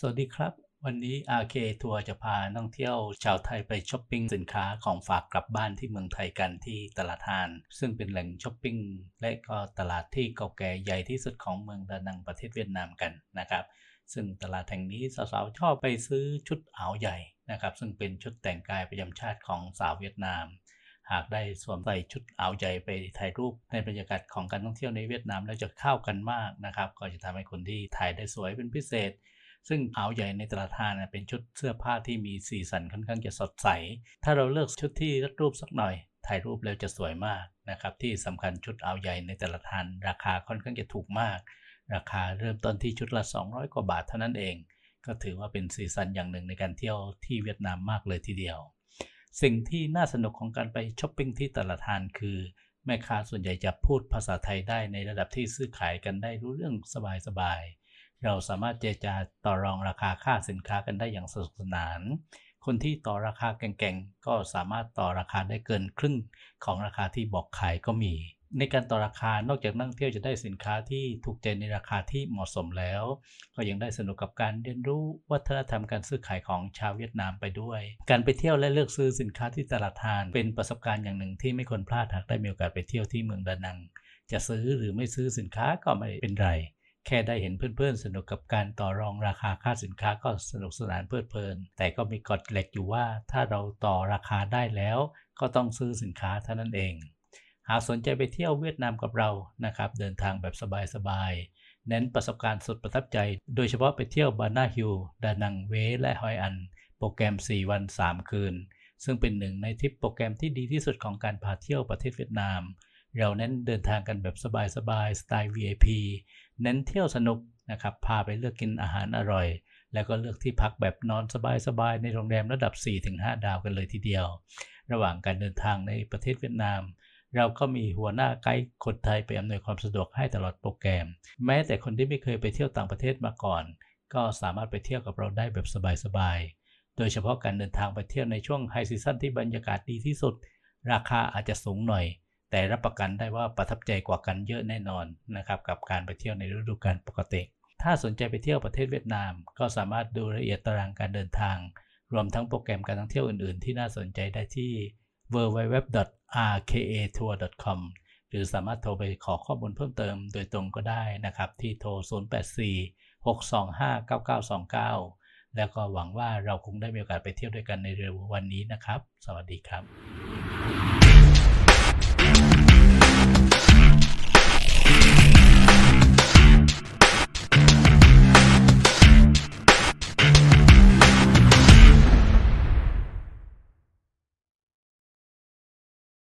สวัสดีครับ วันนี้ RK ทัวร์จะพาท่องเที่ยวชาวไทยไปช้อปปิ้งสินค้าของฝากกลับบ้านที่เมืองไทยกันที่ตลาดฮาน ซึ่งเป็นแหล่งช้อปปิ้งและก็ตลาดที่เก่าแก่ใหญ่ที่สุดของเมืองดานังประเทศเวียดนามกันนะครับ ซึ่งตลาดแห่งนี้สาวๆชอบไปซื้อชุดอาวใหญ่นะครับ ซึ่งเป็นชุดแต่งกายประจำชาติของสาวเวียดนามหากได้สวมใส่ชุดอาวใหญ่ไปถ่ายรูปในบรรยากาศของการท่องเที่ยวในเวียดนามแล้วจะเข้ากันมากนะครับ ก็จะทำให้คนที่ถ่ายได้สวยเป็นพิเศษ ซึ่งอาวใหญ่ในตลาดทานเป็นชุดเสื้อผ้าที่มีสีสันค่อนข้างจะสดใส ถ้าเราเลือกชุดที่รัดรูปสักหน่อย ถ่ายรูปแล้วจะสวยมากนะครับ ที่สำคัญชุดอาวใหญ่ในต่ละทาน ราคาค่อนข้างจะถูกมาก ราคาเริ่มต้นที่ชุดละ 200 กว่าบาทเท่านั้นเอง ก็ถือว่าเป็นสีสันอย่างหนึ่งในการเที่ยวที่เวียดนามมากเลยทีเดียว สิ่งที่น่าสนุกของการไปช้อปปิ้งที่ตลาดทานคือแม่ค้าส่วนใหญ่จะพูดภาษาไทยได้ในระดับที่ซื้อขายกันได้รู้เรื่องสบายๆ เราสามารถเจรจาต่อรองราคาค่าสินค้ากันได้อย่างสนุกสนาน คนที่ต่อราคาแก่งๆ ก็สามารถต่อราคาได้เกินครึ่งของราคาที่บอกขายก็มี ในการต่อราคานอกจากนักท่งเที่ยวจะได้สินค้าที่ถูกใจในราคาที่เหมาะสมแล้ว ก็ยังได้สนุกกับการเรียนรู้วัฒนธรรมการซื้อขายของชาวเวียดนามไปด้วย การไปเที่ยวและเลือกซื้อสินค้าที่ตลาดทาน เป็นประสบการณ์อย่างหนึ่งที่ไม่ควรพลาดหากได้มีโอกาสไปเที่ยวที่เมืองดานัง จะซื้อหรือไม่ซื้อสินค้าก็ไม่เป็นไร แค่ได้เห็นเพื่อนๆ สนุกกับการต่อรองราคาค่าสินค้าก็สนุกสนานเพลิดเพลิน แต่ก็มีกฎเหล็กอยู่ว่าถ้าเราต่อราคาได้แล้ว ก็ต้องซื้อสินค้าเท่านั้นเอง หากสนใจไปเที่ยวเวียดนามกับเรานะครับ เดินทางแบบสบายๆ เน้นประสบการณ์สุดประทับใจ โดยเฉพาะไปเที่ยวบานาฮิลดานังเว และฮอยอัน โปรแกรม 4 วัน 3 คืน ซึ่งเป็นหนึ่งในทริปโปรแกรมที่ดีที่สุดของการพาเที่ยวประเทศเวียดนาม เราเน้นเดินทางกันแบบสบายๆสไตล์ VIP เน้นเที่ยวสนุกนะครับ พาไปเลือกกินอาหารอร่อย แล้วก็เลือกที่พักแบบนอนสบายๆในโรงแรมระดับ 4-5 ดาวกันเลยทีเดียว ระหว่างการเดินทางในประเทศเวียดนาม เราก็มีหัวหน้าไกด์คนไทยไปอำนวยความสะดวกให้ตลอดโปรแกรม แม้แต่คนที่ไม่เคยไปเที่ยวต่างประเทศมาก่อน ก็สามารถไปเที่ยวกับเราได้แบบสบายๆ โดยเฉพาะการเดินทางไปเที่ยวในช่วงไฮซีซั่นที่บรรยากาศดีที่สุด ราคาอาจจะสูงหน่อย แต่รับประกันได้ว่าประทับใจกว่ากันเยอะแน่นอนนะครับกับการไปเที่ยวในฤดูกาลปกติ ถ้าสนใจไปเที่ยวประเทศเวียดนาม ก็สามารถดูรายละเอียดตารางการเดินทาง รวมทั้งโปรแกรมการท่องเที่ยวอื่น ๆ ที่น่าสนใจได้ที่ www.rkatour.com หรือสามารถโทรไปขอข้อมูลเพิ่มเติมโดยตรงก็ได้นะครับ ที่โทร 084 625 9929 แล้วก็หวังว่าเราคงได้มีโอกาสไปเที่ยวด้วยกันในเร็ววันนี้นะครับ สวัสดีครับ Yeah.